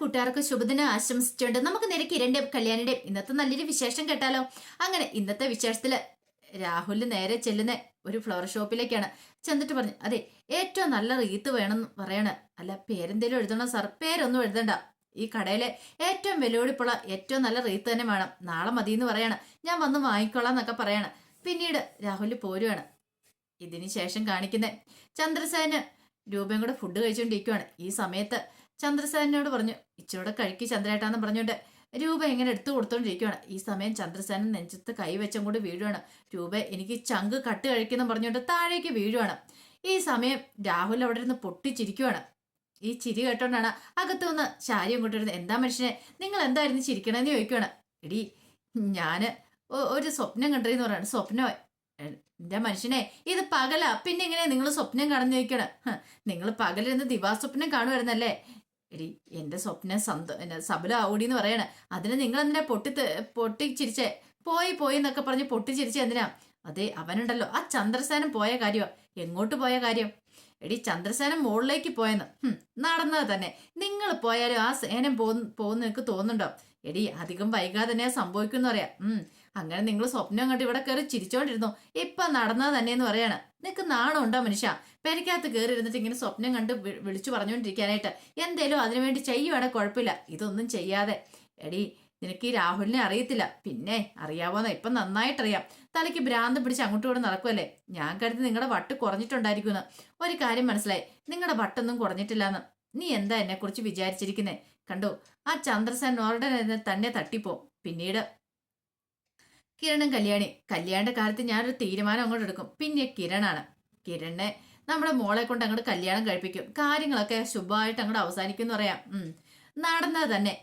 കൂട്ടുകാർക്ക് ശുഭദിനം ആശംസിച്ചുകൊണ്ട് നമുക്ക് നേരെ കിരണിന്റെയും കല്യാണിന്റെയും ഇന്നത്തെ നല്ലൊരു വിശേഷം കേട്ടാലോ? അങ്ങനെ ഇന്നത്തെ വിശേഷത്തിൽ രാഹുൽ നേരെ ചെല്ലുന്ന ഒരു ഫ്ലവർ ഷോപ്പിലേക്കാണ് ചെന്നിട്ട് പറഞ്ഞു അതെ ഏറ്റവും നല്ല റീത്ത് വേണം പറയണ. അല്ല പേരെന്തേലും എഴുതണം സാർ പേരൊന്നും എഴുതണ്ട. ഈ കടയിലെ ഏറ്റവും വിലയോടിപ്പുള്ള ഏറ്റവും നല്ല റീത്ത് തന്നെ വേണം. നാളെ മതി എന്ന് പറയാണ്. ഞാൻ വന്ന് വാങ്ങിക്കോളാം എന്നൊക്കെ പറയാണ്. പിന്നീട് രാഹുൽ പോരുവാണ്. ഇതിനു ശേഷം കാണിക്കുന്ന ചന്ദ്രസേന രൂപയും കൂടെ ഫുഡ് കഴിച്ചുകൊണ്ടിരിക്കുവാണ് ഈ സമയത്ത് ചന്ദ്രസേനോട് പറഞ്ഞു ഇച്ചിരൂടെ കഴിക്ക് ചന്ദ്രേട്ടാന്ന് പറഞ്ഞുകൊണ്ട് രൂപ ഇങ്ങനെ എടുത്തു കൊടുത്തോണ്ടിരിക്കുവാണ്. ഈ സമയം ചന്ദ്രസേനൻ നെഞ്ചത്ത് കൈവച്ചും കൂടി വീഴുവാണ്. രൂപ എനിക്ക് ചങ്ക് കട്ട് കഴിക്കുന്നു പറഞ്ഞുകൊണ്ട് താഴേക്ക് വീഴുവാണ്. ഈ സമയം രാഹുൽ അവിടെ ഇരുന്ന് പൊട്ടിച്ചിരിക്കുവാണ്. ഈ ചിരി കേട്ടോണ്ടാണ് അകത്തു നിന്ന് ശാരിയും കൊണ്ടിരുന്നത് എന്താ മനുഷ്യനെ നിങ്ങൾ എന്തായിരുന്നു ചിരിക്കണമെന്ന് ചോദിക്കുവാണ്. എടി ഞാൻ ഒരു സ്വപ്നം കണ്ടിരുന്നു പറയാണ്. സ്വപ്നോ? എന്റെ മനുഷ്യനെ ഇത് പകലാ. പിന്നെ ഇങ്ങനെ നിങ്ങൾ സ്വപ്നം കാണുന്ന ചോദിക്കണം നിങ്ങൾ പകലിരുന്ന് ദിവാസ്വപ്നം കാണുമായിരുന്നല്ലേ എടി എന്റെ സ്വപ്നം സന്ത സബലാവൂടി എന്ന് പറയണ. അതിന് നിങ്ങൾ എന്തിനാ പൊട്ടി പൊട്ടിച്ചിരിച്ചേ? പൊട്ടി ചിരിച്ചേ പോയി പോയി എന്നൊക്കെ പറഞ്ഞ് പൊട്ടിച്ചിരിച്ച ചിരിച്ചേ എന്തിനാ? അതെ അവനുണ്ടല്ലോ. ആ ചന്ദ്രസേനം പോയ കാര്യമാ എങ്ങോട്ട് പോയ കാര്യം? എടി ചന്ദ്രസേനം മുകളിലേക്ക് പോയെന്ന്. നടന്നത് തന്നെ. നിങ്ങൾ പോയാലും ആ സേനം പോകുന്ന പോകുന്ന നിനക്ക് തോന്നുന്നുണ്ടോ? എടി അധികം വൈകാതെ തന്നെ സംഭവിക്കും പറയാ. ഉം അങ്ങനെ നിങ്ങൾ സ്വപ്നം കണ്ട് ഇവിടെ കയറി ചിരിച്ചോണ്ടിരുന്നു? ഇപ്പൊ നടന്നത് തന്നെയെന്ന് പറയാണ്. നിനക്ക് നാണം ഉണ്ടോ മനുഷ്യ? പെരക്കകത്ത് കയറി ഇരുന്നിട്ട് ഇങ്ങനെ സ്വപ്നം കണ്ട് വിളിച്ചു പറഞ്ഞുകൊണ്ടിരിക്കാനായിട്ട് എന്തേലും അതിനുവേണ്ടി ചെയ്യുവാണെങ്കിൽ കുഴപ്പമില്ല. ഇതൊന്നും ചെയ്യാതെ. എടി നിനക്ക് ഈ രാഹുലിനെ അറിയത്തില്ല. പിന്നെ അറിയാവോന്ന? ഇപ്പൊ നന്നായിട്ടറിയാം. തലയ്ക്ക് ഭ്രാന്ത് പിടിച്ച് അങ്ങോട്ടും കൂടെ നടക്കുമല്ലേ ഞാൻ കരുതി നിങ്ങളുടെ വട്ട് കുറഞ്ഞിട്ടുണ്ടായിരിക്കുമെന്ന്. ഒരു കാര്യം മനസ്സിലായി. നിങ്ങളുടെ വട്ടൊന്നും കുറഞ്ഞിട്ടില്ലാന്ന്. നീ എന്താ എന്നെ കുറിച്ച് വിചാരിച്ചിരിക്കുന്നേ? കണ്ടു? ആ ചന്ദ്രസൻ നോർഡൻ തന്നെ തട്ടിപ്പോ. പിന്നീട് കിരണും കല്യാണി. കല്യാണിന്റെ കാര്യത്തിൽ ഞാനൊരു തീരുമാനം അങ്ങോട്ട് എടുക്കും. പിന്നെ കിരണാണ്. കിരണിനെ നമ്മുടെ മോളെ കൊണ്ട് അങ്ങോട്ട് കല്യാണം കഴിപ്പിക്കും. കാര്യങ്ങളൊക്കെ ശുഭമായിട്ട് അങ്ങോട്ട് അവസാനിക്കും പറയാം. ഉം. നടന്നത് തന്നെ.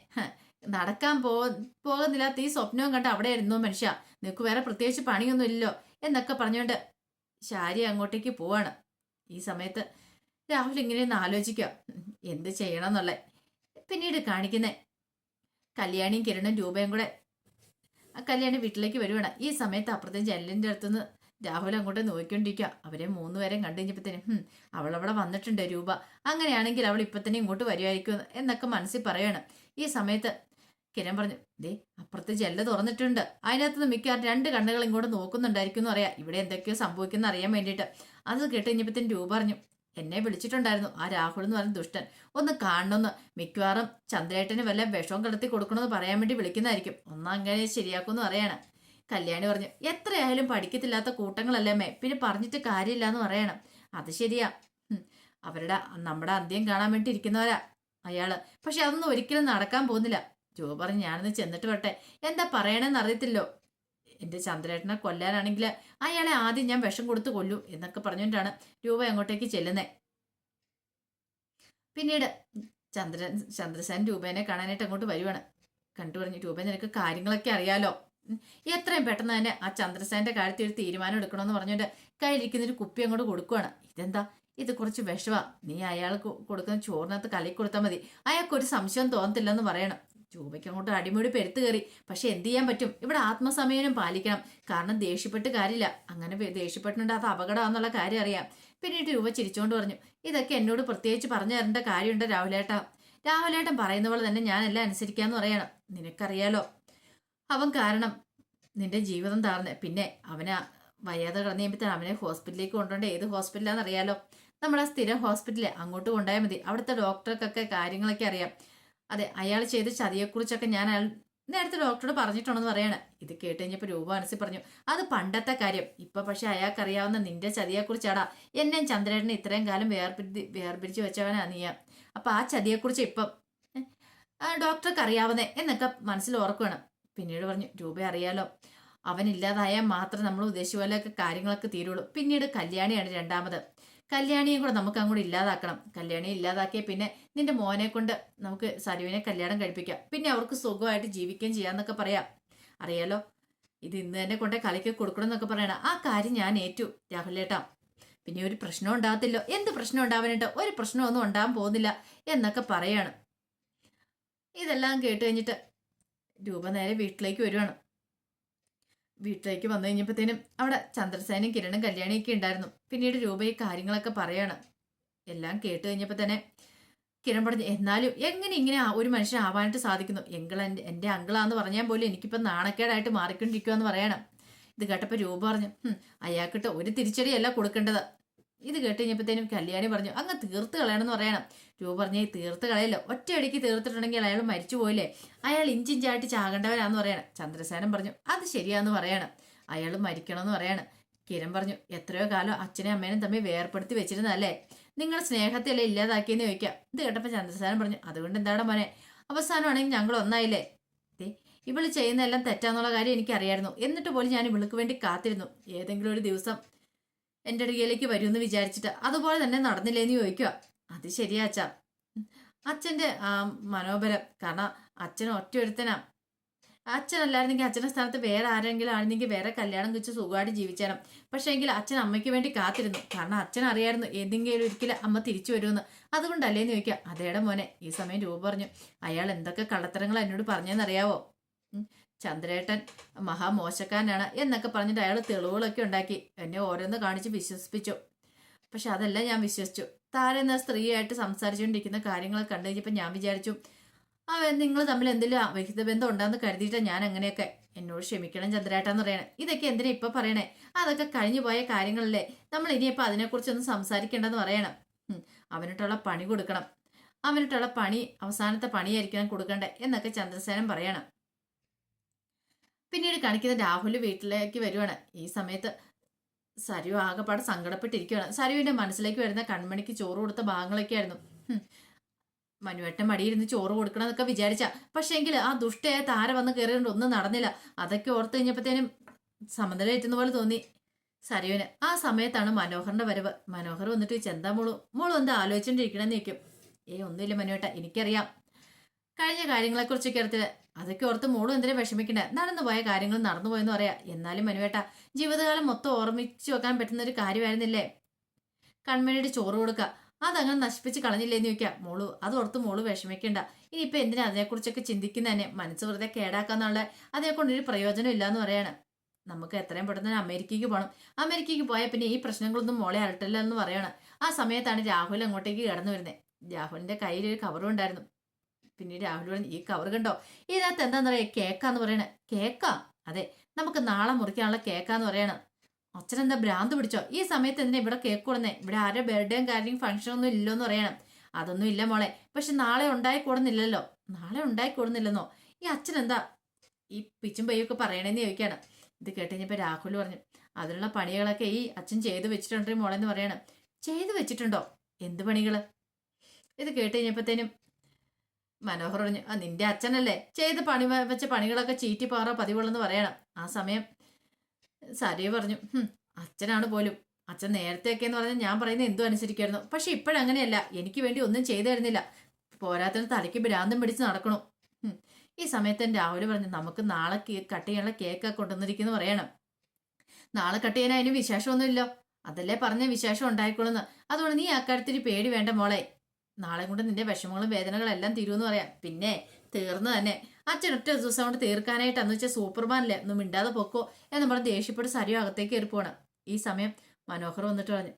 നടക്കാൻ പോ പോകുന്നില്ലാത്ത ഈ സ്വപ്നവും കണ്ട് അവിടെ ഇരുന്നു മനുഷ്യ. നിനക്ക് വേറെ പ്രത്യേകിച്ച് പണിയൊന്നും ഇല്ലല്ലോ എന്നൊക്കെ പറഞ്ഞുകൊണ്ട് ശാരി അങ്ങോട്ടേക്ക് പോവാണ്. ഈ സമയത്ത് രാഹുൽ ഇങ്ങനെയൊന്ന് ആലോചിക്കുക. എന്ത് ചെയ്യണം എന്നുള്ള പിന്നീട് കാണിക്കുന്നേ. കല്യാണിയും കിരണും രൂപയും കൂടെ. ആ കല്യാണി വീട്ടിലേക്ക് വരുവാണ്. ഈ സമയത്ത് അപ്പുറത്തെ ജനലിന്റെ അടുത്തുനിന്ന് രാഹുൽ അങ്ങോട്ട് നോക്കിക്കൊണ്ടിരിക്കുക അവരെ മൂന്നുപേരെയും കണ്ടു കഴിഞ്ഞപ്പോഴത്തേനും അവൾ അവിടെ വന്നിട്ടുണ്ട് രൂപ. അങ്ങനെയാണെങ്കിൽ അവൾ ഇപ്പൊ തന്നെ ഇങ്ങോട്ട് വരുമായിരിക്കും എന്നൊക്കെ മനസ്സിൽ പറയാണ് ഈ സമയത്ത് കിരൺ പറഞ്ഞു ദേ അപ്പുറത്ത് ജെല്ല് തുറന്നിട്ടുണ്ട്. അതിനകത്തുനിന്ന് മിക്കവാറും രണ്ട് കണ്ണുകൾ ഇങ്ങോട്ട് നോക്കുന്നുണ്ടായിരിക്കും എന്ന് അറിയാം ഇവിടെ എന്തൊക്കെയോ സംഭവിക്കുന്ന അറിയാൻ വേണ്ടിയിട്ട്. അത് കേട്ട് കഴിഞ്ഞപ്പോഴത്തേനും രൂപ പറഞ്ഞു എന്നെ വിളിച്ചിട്ടുണ്ടായിരുന്നു. ആ രാഹുൽ എന്ന് പറഞ്ഞ ദുഷ്ടൻ. ഒന്ന് കാണണമെന്ന് മിക്കവാറും ചന്ദ്രേട്ടന് വല്ല വിഷവും കടത്തി കൊടുക്കണമെന്ന് പറയാൻ വേണ്ടി വിളിക്കുന്നതായിരിക്കും. ഒന്നും അങ്ങനെ ശരിയാക്കുമെന്ന് പറയാണ്. കല്യാണി പറഞ്ഞു എത്രയായാലും പഠിക്കത്തില്ലാത്ത കൂട്ടങ്ങളല്ലേ അമ്മേ. പിന്നെ പറഞ്ഞിട്ട് കാര്യമില്ല എന്ന് പറയണം. അത് ശരിയാ. അവരുടെ നമ്മുടെ അന്ത്യം കാണാൻ വേണ്ടി ഇരിക്കുന്നവരാ അയാൾ. പക്ഷെ അതൊന്നും ഒരിക്കലും നടക്കാൻ പോകുന്നില്ല. ജോ പറഞ്ഞു ഞാനൊന്ന് ചെന്നിട്ട് വട്ടെ എന്താ പറയണെന്ന് അറിയത്തില്ലോ എന്റെ ചന്ദ്രേട്ടനെ കൊല്ലാനാണെങ്കിൽ അയാളെ ആദ്യം ഞാൻ വിഷം കൊടുത്ത് കൊല്ലൂ എന്നൊക്കെ പറഞ്ഞുകൊണ്ടാണ് രൂപ അങ്ങോട്ടേക്ക് ചെല്ലുന്നത് പിന്നീട് ചന്ദ്രൻ ചന്ദ്രസേൻ രൂപേനെ കാണാനായിട്ട് അങ്ങോട്ട് വരുവാണ്. കണ്ടു പറഞ്ഞു രൂപ നിനക്ക് കാര്യങ്ങളൊക്കെ അറിയാലോ? എത്രയും പെട്ടെന്ന് തന്നെ ആ ചന്ദ്രസേന്റെ കാര്യത്തിൽ ഒരു തീരുമാനം എടുക്കണമെന്ന് പറഞ്ഞുകൊണ്ട് കയ്യിലിരിക്കുന്ന ഒരു കുപ്പി അങ്ങോട്ട് കൊടുക്കുവാണ്. ഇതെന്താ? ഇത് കുറച്ച് വിഷമാ നീ അയാൾക്ക് കൊടുക്കുന്ന ചോറിനകത്ത് കലക്കി കൊടുത്താൽ മതി. അയാൾക്കൊരു സംശയം തോന്നത്തില്ലെന്ന് പറയണം. രൂപയ്ക്ക് അങ്ങോട്ട് അടിമുടി പെരുത്ത് കയറി. പക്ഷെ എന്ത് ചെയ്യാൻ പറ്റും? ഇവിടെ ആത്മസമയനം പാലിക്കണം. കാരണം ദേഷ്യപ്പെട്ട് കാര്യമില്ല. അങ്ങനെ വെ- ദേഷ്യപ്പെട്ടിട്ടുണ്ട് അത് അപകടമാണെന്നുള്ള കാര്യം അറിയാം. പിന്നീട് രൂപ ചിരിച്ചുകൊണ്ട് പറഞ്ഞു ഇതൊക്കെ എന്നോട് പ്രത്യേകിച്ച് പറഞ്ഞു തരേണ്ട കാര്യമുണ്ട് രാഹുലേട്ടാ. രാഹുലേട്ടൻ പറയുന്ന പോലെ തന്നെ ഞാനെല്ലാം അനുസരിക്കാന്ന് പറയണം. നിനക്കറിയാലോ? അവൻ കാരണം നിന്റെ ജീവിതം താർന്ന് പിന്നെ അവനെ വയ്യാതെ കിടന്നു കഴിയുമ്പോൾ അവനെ ഹോസ്പിറ്റലിലേക്ക് കൊണ്ടുപോകേണ്ട ഏത് ഹോസ്പിറ്റലാണെന്ന് അറിയാലോ നമ്മുടെ സ്ഥിരം ഹോസ്പിറ്റലിൽ അങ്ങോട്ട് കൊണ്ടുപോയാൽ മതി. അവിടുത്തെ ഡോക്ടർക്കൊക്കെ കാര്യങ്ങളൊക്കെ അറിയാം. അതെ അയാൾ ചെയ്ത ചതിയെക്കുറിച്ചൊക്കെ ഞാൻ അയാൾ നേരത്തെ ഡോക്ടറോട് പറഞ്ഞിട്ടുണ്ടെന്ന് പറയാണ്. ഇത് കേട്ട് കഴിഞ്ഞപ്പോൾ രൂപ മനസ്സിൽ പറഞ്ഞു അത് പണ്ടത്തെ കാര്യം. ഇപ്പൊ പക്ഷെ അയാൾക്കറിയാവുന്ന നിന്റെ ചതിയെക്കുറിച്ചാടാ. എന്നെയും ചന്ദ്രേട്ടനെ ഇത്രയും കാലം വേർപിരി വേർപിരിച്ച് വെച്ചവനാ നീയാ അപ്പൊ ആ ചതിയെക്കുറിച്ച് ഇപ്പം ഡോക്ടർക്ക് അറിയാവുന്നേ എന്നൊക്കെ മനസ്സിൽ ഓർക്കുകയാണ്. പിന്നീട് പറഞ്ഞു രൂപ അറിയാലോ. അവനില്ലാതായാൽ മാത്രം നമ്മൾ ഉദ്ദേശിച്ച പോലെയൊക്കെ കാര്യങ്ങളൊക്കെ തീരുള്ളൂ. പിന്നീട് കല്യാണിയാണ് രണ്ടാമത്. കല്യാണിയും കൂടെ നമുക്ക് അങ്ങോട്ട് ഇല്ലാതാക്കണം. കല്യാണി ഇല്ലാതാക്കിയ പിന്നെ നിന്റെ മോനെ കൊണ്ട് നമുക്ക് സരുവിനെ കല്യാണം കഴിപ്പിക്കാം. പിന്നെ അവർക്ക് സുഖമായിട്ട് ജീവിക്കുകയും ചെയ്യാന്നൊക്കെ പറയാം. അറിയാലോ? ഇത് ഇന്ന് തന്നെ കൊണ്ട് കളിക്ക് കൊടുക്കണം എന്നൊക്കെ പറയണം ആ കാര്യം ഞാൻ ഏറ്റു രാഹുലേട്ടാ. പിന്നെ ഒരു പ്രശ്നം ഉണ്ടാകത്തില്ലോ. എന്ത് പ്രശ്നം ഉണ്ടാവാനായിട്ട്? ഒരു പ്രശ്നമൊന്നും ഉണ്ടാകാൻ പോകുന്നില്ല എന്നൊക്കെ പറയാണ്. ഇതെല്ലാം കേട്ട് കഴിഞ്ഞിട്ട് രൂപ നേരെ വീട്ടിലേക്ക് വരുവാണ്. വീട്ടിലേക്ക് വന്നു കഴിഞ്ഞപ്പോഴത്തേനും അവിടെ ചന്ദ്രസേനും കിരണും കല്യാണിയൊക്കെ ഉണ്ടായിരുന്നു. പിന്നീട് രൂപ ഈ കാര്യങ്ങളൊക്കെ പറയാണ്. എല്ലാം കേട്ട് കഴിഞ്ഞപ്പോൾ തന്നെ കിരൺ പറഞ്ഞു എന്നാലും എങ്ങനെ ഇങ്ങനെ ഒരു മനുഷ്യൻ ആവാനായിട്ട് സാധിക്കുന്നു? എങ്കിൾ എന്റെ എന്റെ അങ്കിളാന്ന് പറഞ്ഞാൽ പോലും എനിക്കിപ്പോൾ നാണക്കേടായിട്ട് മാറിക്കൊണ്ടിരിക്കുമെന്ന് പറയണം. ഇത് കേട്ടപ്പോൾ രൂപ പറഞ്ഞു "ഹും, അയാൾക്കിട്ട് ഒരു തിരിച്ചടിയല്ല കൊടുക്കേണ്ടത്. ഇത് കേട്ട് കഴിഞ്ഞപ്പോഴത്തേനും കല്യാണി പറഞ്ഞു അങ്ങ് തീർത്ത് കളയണമെന്ന് പറയണം. രൂപ പറഞ്ഞേ തീർത്ത് കളയല്ലോ. ഒറ്റയടിക്ക് തീർത്തിട്ടുണ്ടെങ്കിൽ അയാൾ മരിച്ചു പോയില്ലേ? അയാൾ ഇഞ്ചിഞ്ചായിട്ട് ചാകേണ്ടവരാന്ന് പറയണം. ചന്ദ്രസേനൻ പറഞ്ഞു അത് ശരിയാന്ന് പറയണം. അയാൾ മരിക്കണമെന്ന് പറയാണ്. കിരൺ പറഞ്ഞു എത്രയോ കാലം അച്ഛനെയും അമ്മേനും തമ്മിൽ വേർപ്പെടുത്തി വെച്ചിരുന്നതല്ലേ? നിങ്ങൾ സ്നേഹത്തെയല്ലേ ഇല്ലാതാക്കിയെന്ന് ചോദിക്കാം. ഇത് കേട്ടപ്പോൾ ചന്ദ്രസേനൻ പറഞ്ഞു അതുകൊണ്ട് എന്താണ് മോനെ? അവസാനമാണെങ്കിൽ ഞങ്ങൾ ഒന്നായില്ലേ? ഇവൾ ചെയ്യുന്നതെല്ലാം തെറ്റാന്നുള്ള കാര്യം എനിക്കറിയായിരുന്നു. എന്നിട്ട് പോലും ഞാൻ ഇവൾക്ക് വേണ്ടി കാത്തിരുന്നു. ഏതെങ്കിലും ഒരു ദിവസം എന്റെ അടുക്കലേക്ക് വരുമെന്ന് വിചാരിച്ചിട്ട് അതുപോലെ തന്നെ നടന്നില്ലേന്ന് ചോദിക്കുക അത് ശരിയാ അച്ഛ. ആ മനോബലം. കാരണം അച്ഛൻ ഒറ്റ ഒരുത്തനാ അച്ഛനല്ലായിരുന്നെങ്കിൽ അച്ഛന്റെ സ്ഥാനത്ത് വേറെ ആരെങ്കിലും ആയിരുന്നെങ്കിൽ വേറെ കല്യാണം വെച്ച് സുഖമായിട്ട് ജീവിച്ചാലും. പക്ഷേ എങ്കിൽ അച്ഛൻ അമ്മയ്ക്ക് വേണ്ടി കാത്തിരുന്നു. കാരണം അച്ഛൻ അറിയായിരുന്നു ഏതെങ്കിലും ഒരിക്കലും അമ്മ തിരിച്ചു വരുമെന്ന്. അതുകൊണ്ടല്ലേന്ന് ചോദിക്കുക അതേടെ മോനെ ഈ സമയം രൂപ പറഞ്ഞു. അയാൾ എന്തൊക്കെ കള്ളത്തരങ്ങൾ എന്നോട് പറഞ്ഞെന്നറിയാവോ ചന്ദ്രേട്ടൻ മഹാമോശക്കാരനാണ് എന്നൊക്കെ പറഞ്ഞിട്ട് അയാൾ തെളിവുകളൊക്കെ ഉണ്ടാക്കി. എന്നെ ഓരോന്ന് കാണിച്ച് വിശ്വസിപ്പിച്ചു. പക്ഷെ അതെല്ലാം ഞാൻ വിശ്വസിച്ചു. താരെ എന്ന സ്ത്രീയായിട്ട് സംസാരിച്ചുകൊണ്ടിരിക്കുന്ന കാര്യങ്ങളൊക്കെ കണ്ടു കഴിഞ്ഞപ്പോൾ ഞാൻ വിചാരിച്ചു അവ നിങ്ങൾ തമ്മിൽ എന്തെങ്കിലും അവിഹിത ബന്ധം ഉണ്ടെന്ന് കരുതിയിട്ട് ഞാൻ അങ്ങനെയൊക്കെ. എന്നോട് ക്ഷമിക്കണം ചന്ദ്രേട്ടാന്ന് പറയണേ. ഇതൊക്കെ എന്തിനാ ഇപ്പൊ പറയണേ? അതൊക്കെ കഴിഞ്ഞു പോയ കാര്യങ്ങളല്ലേ. നമ്മൾ ഇനിയിപ്പോൾ അതിനെക്കുറിച്ചൊന്നും സംസാരിക്കേണ്ടെന്ന് പറയണം. അവനോട്ടുള്ള പണി കൊടുക്കണം. അവനിട്ടുള്ള പണി അവസാനത്തെ പണിയായിരിക്കണം കൊടുക്കണ്ടേ എന്നൊക്കെ ചന്ദ്രസേനൻ പറയണം. പിന്നീട് കാണിക്കുന്ന രാഹുൽ വീട്ടിലേക്ക് വരുവാണ്. ഈ സമയത്ത് സരു ആകെപ്പാടെ സങ്കടപ്പെട്ടിരിക്കുകയാണ് സരുവിന്റെ മനസ്സിലേക്ക് വരുന്ന കൺമണിക്ക് ചോറ് കൊടുത്ത ഭാഗങ്ങളൊക്കെ ആയിരുന്നു. മനുവേട്ട മടിയിരുന്ന് ചോറ് കൊടുക്കണം എന്നൊക്കെ വിചാരിച്ച പക്ഷേങ്കിൽ ആ ദുഷ്ടയായ താര വന്ന് കയറിയോണ്ട് ഒന്നും നടന്നില്ല. അതൊക്കെ ഓർത്ത് കഴിഞ്ഞപ്പോഴത്തേനും സമനിലേറ്റുന്ന പോലെ തോന്നി സരുവിന്. ആ സമയത്താണ് മനോഹറിന്റെ വരവ്. മനോഹർ വന്നിട്ട് ചെന്താ മോളു? മോളു എന്താ ആലോചിച്ചോണ്ടിരിക്കണമെന്ന് ചോദിക്കും. ഏ ഒന്നുമില്ല മനുവേട്ട. എനിക്കറിയാം. കഴിഞ്ഞ കാര്യങ്ങളെക്കുറിച്ചൊക്കെ ഓർത്തില്ല അതൊക്കെ ഓർത്ത് മോളും എന്തിനാ വിഷമിക്കണ്ടേ? നടന്നു പോയ കാര്യങ്ങൾ നടന്നു പോയെന്ന് പറയാ. എന്നാലും മനുവേട്ട ജീവിതകാലം മൊത്തം ഓർമ്മിച്ചു വെക്കാൻ പറ്റുന്ന ഒരു കാര്യമായിരുന്നില്ലേ? കൺമണിയുടെ ചോറ് കൊടുക്കുക അതങ്ങനെ നശിപ്പിച്ച് കളഞ്ഞില്ലേന്ന് ചോദിക്കാം. മോളു അത് ഓർത്ത് മോൾ വിഷമിക്കണ്ട. ഇനിയിപ്പോൾ എന്തിനാ അതിനെക്കുറിച്ചൊക്കെ ചിന്തിക്കുന്ന തന്നെ മനസ്സ് വെറുതെ കേടാക്കാന്നുള്ള. അതേ കൊണ്ടൊരു പ്രയോജനം ഇല്ലാന്ന് പറയാണ്. നമുക്ക് എത്രയും പെട്ടെന്ന് അമേരിക്കയ്ക്ക് പോകണം അമേരിക്കയ്ക്ക് പോയാൽ പിന്നെ ഈ പ്രശ്നങ്ങളൊന്നും മോളെ അലട്ടില്ല എന്ന് പറയണം. ആ സമയത്താണ് രാഹുൽ അങ്ങോട്ടേക്ക് കടന്നു വരുന്നത് രാഹുലിന്റെ കയ്യിൽ ഒരു കവറും ഉണ്ടായിരുന്നു. പിന്നെ രാഹുൽ പറഞ്ഞു ഈ കവർ കണ്ടോ? ഇതിനകത്ത് എന്താന്ന് പറയാ കേക്കാന്ന് പറയണ. കേക്കാ? അതെ. നമുക്ക് നാളെ മുറിക്കാനുള്ള കേക്കാന്ന് പറയണ. അച്ഛനെന്താ ഭ്രാന്ത് പിടിച്ചോ? ഈ സമയത്ത് എന്തിനാ ഇവിടെ കേക്ക് കൊടുന്നേ? ഇവിടെ ആരുടെ ബർത്ത്ഡേയും കാര്യം ഫംഗ്ഷൻ ഒന്നും ഇല്ലോന്ന് പറയണം. അതൊന്നും ഇല്ല മോളെ. പക്ഷെ നാളെ ഉണ്ടായി കൂടുന്നില്ലല്ലോ. നാളെ ഉണ്ടായി കൂടുന്നില്ലെന്നോ? ഈ അച്ഛൻ എന്താ? ഈ പിച്ചും പയ്യൊക്കെ പറയണേന്ന് ചോദിക്കാണ്. ഇത് കേട്ടുകഴിഞ്ഞപ്പോ രാഹുൽ പറഞ്ഞു അതിനുള്ള പണികളൊക്കെ ഈ അച്ഛൻ ചെയ്തു വെച്ചിട്ടുണ്ട് മോളെന്ന് പറയണം. ചെയ്തു വെച്ചിട്ടുണ്ടോ? എന്ത് പണികൾ? ഇത് കേട്ട് കഴിഞ്ഞപ്പോഴത്തേനും മനോഹർ പറഞ്ഞു ആ നിന്റെ അച്ഛനല്ലേ? ചെയ്ത് പണി വെച്ച പണികളൊക്കെ ചീറ്റി പാറ പതിവുള്ളെന്ന് പറയണം. ആ സമയം സരിയ പറഞ്ഞു അച്ഛനാണ് പോലും. അച്ഛൻ നേരത്തെയൊക്കെ എന്ന് പറഞ്ഞാൽ ഞാൻ പറയുന്നത് എന്തും അനുസരിക്കായിരുന്നു? പക്ഷെ ഇപ്പോഴങ്ങനെയല്ല. എനിക്ക് വേണ്ടി ഒന്നും ചെയ്തു തരുന്നില്ല. പോരാത്തിന് തലയ്ക്ക് ഭ്രാന്തം പിടിച്ച് നടക്കണു. ഈ സമയത്ത് രാഹുൽ പറഞ്ഞു നമുക്ക് നാളെ കട്ട് ചെയ്യാനുള്ള കേക്ക് കൊണ്ടുവന്നിരിക്കുന്നു പറയണം. നാളെ കട്ട് ചെയ്യാൻ അതിന് വിശേഷമൊന്നുമില്ലോ. അതല്ലേ പറഞ്ഞ വിശേഷം ഉണ്ടായിക്കൊള്ളുന്നു അതുകൊണ്ട് നീ അക്കാര്യത്തിൽ പേടി വേണ്ട മോളെ. നാളെ കൊണ്ട് നിന്റെ വിഷമങ്ങളും വേദനകളെല്ലാം തീരുമെന്ന് പറയാം. പിന്നെ തീർന്നു തന്നെ. അച്ഛൻ ഒറ്റ ദിവസം കൊണ്ട് തീർക്കാനായിട്ട് അന്ന് വെച്ചാൽ സൂപ്പർമാനല്ലേ? ഒന്ന് മിണ്ടാതെ പൊക്കോ എന്ന് പറഞ്ഞ് ദേഷ്യപ്പെട്ട് സരിയോ അകത്തേക്ക് കയറി പോണം ഈ സമയം മനോഹർ വന്നിട്ട് പറഞ്ഞു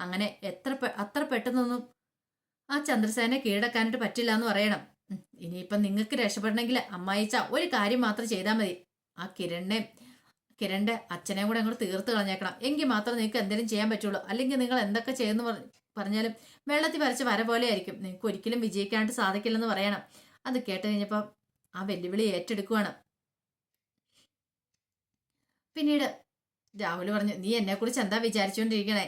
അങ്ങനെ എത്ര അത്ര പെട്ടെന്നൊന്നും ആ ചന്ദ്രസേനെ കീഴടക്കാനായിട്ട് പറ്റില്ല എന്ന് പറയണം. ഇനിയിപ്പം നിങ്ങൾക്ക് രക്ഷപ്പെടണമെങ്കിൽ അമ്മായിച്ച ഒരു കാര്യം മാത്രം ചെയ്താൽ മതി. ആ കിരണിനെ കിരണിന്റെ അച്ഛനെയും കൂടെ അങ്ങോട്ട് തീർത്ത് കളഞ്ഞേക്കണം. എങ്കിൽ മാത്രം നിങ്ങൾക്ക് എന്തെങ്കിലും ചെയ്യാൻ പറ്റുള്ളൂ. അല്ലെങ്കിൽ നിങ്ങൾ എന്തൊക്കെ ചെയ്യുന്നു പറ- പറഞ്ഞാലും വെള്ളത്തിൽ വരച്ച വര പോലെ ആയിരിക്കും നിങ്ങൾക്ക് ഒരിക്കലും വിജയിക്കാനായിട്ട് സാധിക്കില്ലെന്ന് പറയണം. അത് കേട്ട് കഴിഞ്ഞപ്പോൾ ആ വെല്ലുവിളി ഏറ്റെടുക്കുവാണ്. പിന്നീട് രാഹുൽ പറഞ്ഞു നീ എന്നെ കുറിച്ച് എന്താ വിചാരിച്ചുകൊണ്ടിരിക്കണേ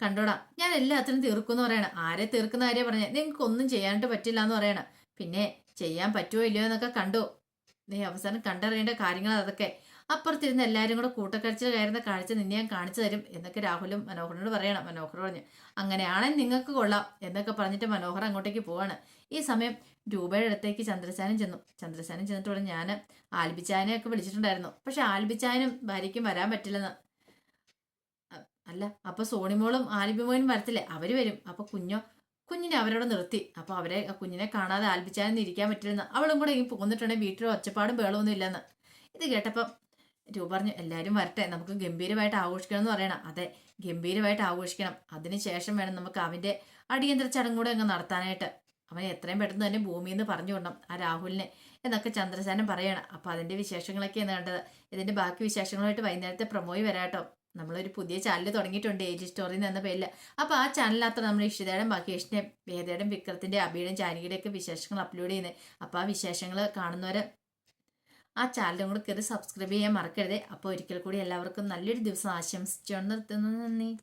കണ്ടോടാ ഞാൻ എല്ലാത്തിനും തീർക്കുമെന്ന് പറയണം. ആരെ തീർക്കുന്ന ആരെയാ പറഞ്ഞേ? നിങ്ങൾക്ക് ഒന്നും ചെയ്യാനായിട്ട് പറ്റില്ല എന്ന് പറയണം. പിന്നെ ചെയ്യാൻ പറ്റുമോ ഇല്ലയോ എന്നൊക്കെ കണ്ടോ. നീ അവസാനം കണ്ടറിയേണ്ട കാര്യങ്ങൾ അതൊക്കെ. അപ്പുറത്തിരുന്ന് എല്ലാവരും കൂടെ കൂട്ടക്കരച്ചിൽ കയറുന്ന കാഴ്ച നിന്നെ ഞാൻ കാണിച്ചു തരും എന്നൊക്കെ രാഹുലും മനോഹറിനോട് പറയണം. മനോഹർ പറഞ്ഞു അങ്ങനെയാണെങ്കിൽ നിങ്ങൾക്ക് കൊള്ളാം എന്നൊക്കെ പറഞ്ഞിട്ട് മനോഹർ അങ്ങോട്ടേക്ക് പോവാണ്. ഈ സമയം രൂപയുടെ അടുത്തേക്ക് ചന്ദ്രശാനും ചെന്നു. ചന്ദ്രശാനും ചെന്നിട്ട് ഞാൻ ആൽബിച്ചാനെ ഒക്കെ വിളിച്ചിട്ടുണ്ടായിരുന്നു. പക്ഷെ ആൽബിച്ചാനും ഭാര്യയ്ക്കും വരാൻ പറ്റില്ലെന്ന്. അല്ല അപ്പൊ സോണിമോളും ആൽബിമോനും വരത്തില്ലേ? അവർ വരും. അപ്പൊ കുഞ്ഞോ കുഞ്ഞിനെ അവരോട് നിർത്തി. അപ്പൊ അവരെ കുഞ്ഞിനെ കാണാതെ ആൽബിച്ചാനും ഇരിക്കാൻ പറ്റില്ലെന്ന്. അവളും കൂടെ ഇങ്ങനെ പോന്നിട്ടുണ്ടെങ്കിൽ വീട്ടിൽ ഒച്ചപ്പാടും ബേളൊന്നും ഇല്ലെന്ന്. ഇത് കേട്ടപ്പം രൂപ പറഞ്ഞു എല്ലാവരും വരട്ടെ നമുക്ക് ഗംഭീരമായിട്ട് ആഘോഷിക്കണം എന്ന് പറയണം. അതെ ഗംഭീരമായിട്ട് ആഘോഷിക്കണം. അതിനുശേഷം വേണം നമുക്ക് അവന്റെ അടിയന്തര ചടങ്ങ് കൂടെ അങ്ങ് നടത്താനായിട്ട്. അവൻ എത്രയും പെട്ടെന്ന് തന്നെ ഭൂമിയിൽ നിന്ന് പറഞ്ഞു വിടണം ആ രാഹുലിനെ എന്നൊക്കെ ചന്ദ്രസേനൻ പറയണം. അപ്പോൾ അതിന്റെ വിശേഷങ്ങളൊക്കെയാണ് കണ്ടത്. ഇതിന്റെ ബാക്കി വിശേഷങ്ങളായിട്ട് വൈകുന്നേരത്തെ പ്രൊമോയി വരാട്ടോ നമ്മളൊരു പുതിയ ചാനൽ തുടങ്ങിയിട്ടുണ്ട് ഏജ് സ്റ്റോറി എന്ന പേരിൽ അപ്പോൾ ആ ചാനലിനകത്ത് നമ്മൾ ഇഷിതയുടെയും ഇഷ്ടം വേദയുടെയും വിക്രത്തിന്റെ അബിയുടെയും ജാനകിയുടെയും വിശേഷങ്ങൾ അപ്ലോഡ് ചെയ്യുന്നത്. അപ്പോൾ ആ വിശേഷങ്ങൾ കാണുന്നവർ ആ ചാനലും കൂടെ കയറി സബ്സ്ക്രൈബ് ചെയ്യാൻ മറക്കരുത്. അപ്പോൾ ഒരിക്കൽ കൂടി എല്ലാവർക്കും നല്ലൊരു ദിവസം ആശംസിച്ചുകൊണ്ട് നിർത്തുന്നു. നന്ദി.